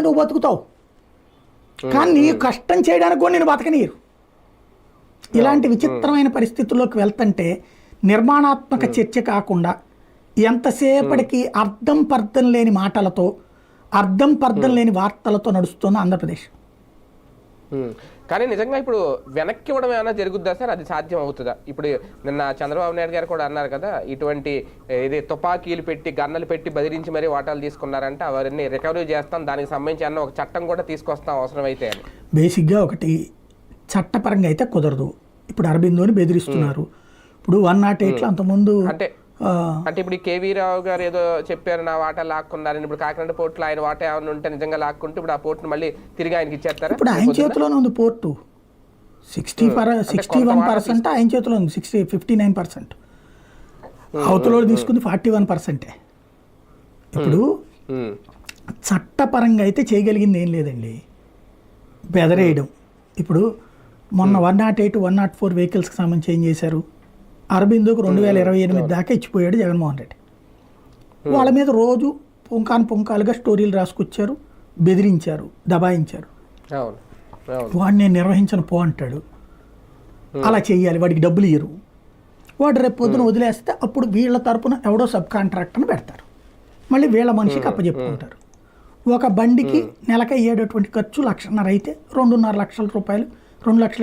నువ్వు బతుకుతావు. కానీ నీ కష్టం చేయడానికి కూడా నేను బతకనీయరు. ఇలాంటి విచిత్రమైన పరిస్థితుల్లోకి వెళ్తుంటే నిర్మాణాత్మక చర్చ కాకుండా ఎంతసేపటికి అర్థం పర్థం లేని మాటలతో అర్థం పర్థం లేని వార్తలతో నడుస్తున్న ఆంధ్రప్రదేశ్. కానీ నిజంగా ఇప్పుడు వెనక్కి ఇవ్వడం ఏమైనా జరుగుద్దా సార్? అది సాధ్యం అవుతుందా ఇప్పుడు నిన్న చంద్రబాబు నాయుడు గారు కూడా అన్నారు కదా ఇటువంటి ఇది తుపాకీలు పెట్టి గన్నలు పెట్టి బెదిరించి మరీ వాటాలు తీసుకున్నారంటే అవన్నీ రికవరీ చేస్తాం దానికి సంబంధించి అన్న ఒక చట్టం కూడా తీసుకొస్తాం అవసరమైతే అని. బేసిక్గా ఒకటి చట్టపరంగా అయితే కుదరదు. ఇప్పుడు అరబిందోని బెదిరిస్తున్నారు. ఇప్పుడు వన్ నాట్ ఎయిట్లో అంతకుముందు అంటే అంటే ఇప్పుడు కేవీ రావు గారు ఏదో చెప్పారు నా వాటా లాక్కున్నారని ఇప్పుడు కాకినాడ పోర్టులో ఆయన వాటా ఏమైనా ఉంటే నిజంగా లాక్కుంటే ఇప్పుడు ఆ పోర్టును మళ్ళీ తిరిగి ఆయనకి ఇచ్చేస్తారా? ఇప్పుడు ఆయన చేతిలోనే ఉంది port. Sixty per sixty one percent ఆయన చేతిలో ఉంది. Sixty fifty nine percent. అవతలోడు తీసుకుంది ఫార్టీ వన్ పర్సెంటే. ఇప్పుడు. చట్టపరంగా అయితే చేయగలిగింది ఏం లేదండి. బెదరేయడం. ఇప్పుడు మొన్న one nought eight one nought four వెహికల్స్కి సంబంధించి ఏం చేశారు? అరబిందోకు రెండు వేల ఇరవై ఎనిమిది దాకా ఇచ్చిపోయాడు జగన్మోహన్ రెడ్డి. వాళ్ళ మీద రోజు పుంకాను పుంకాలుగా స్టోరీలు రాసుకొచ్చారు బెదిరించారు దబాయించారు. వాడిని నేను నిర్వహించను పో అంటాడు. అలా చెయ్యాలి వాడికి డబ్బులు ఇయ్యరు. వాడు రేపు పొద్దున వదిలేస్తే అప్పుడు వీళ్ళ తరపున ఎవడో సబ్ కాంట్రాక్టర్ని పెడతారు. మళ్ళీ వీళ్ళ మనిషికి అప్పచెప్పుకుంటారు ఒక బండికి నెలకి అయ్యేటటువంటి ఖర్చు లక్షన్నర అయితే రెండున్నర లక్షల రూపాయలు రెండు లక్షల